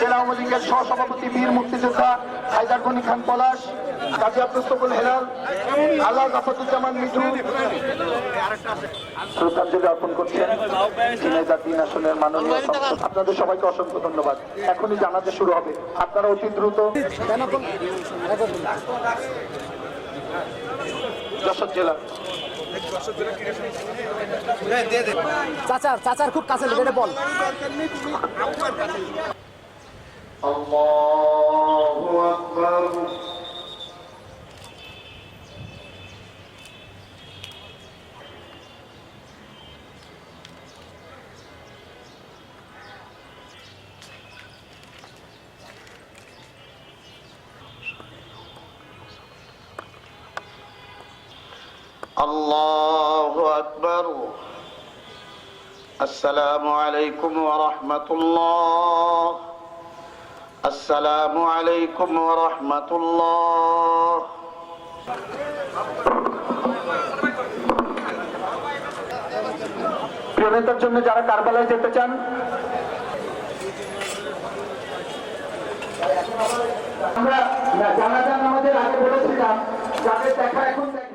জেলা আওয়ামী লীগের সহসভাপতি বীর মুক্তিযোদ্ধা হায়দার গনি খান পলাশ কাজী আব্দুল হেলাল, আল্লাহ জাফরুজ্জামান মিঠু। শ্রদ্ধাঞ্জলি অর্পণ করছেন ঝিনাইদহ তিন আসনের মাননীয় আপনাদের সবাইকে অসংখ্য ধন্যবাদ। এখনই জানাতে শুরু হবে। আপনারা অতি দ্রুত যশোর জেলা। চাচার চাচার খুব কাছে লেগে বল। আল্লাহু আকবার। الله أكبر السلام عليكم ورحمة الله السلام عليكم ورحمة الله প্রিয় নেতার জন্য যারা কারবালায় যেতে চান আমরা জানাজান আমাদের আগে বলেছিলাম যাদের দেখা এখন দেখা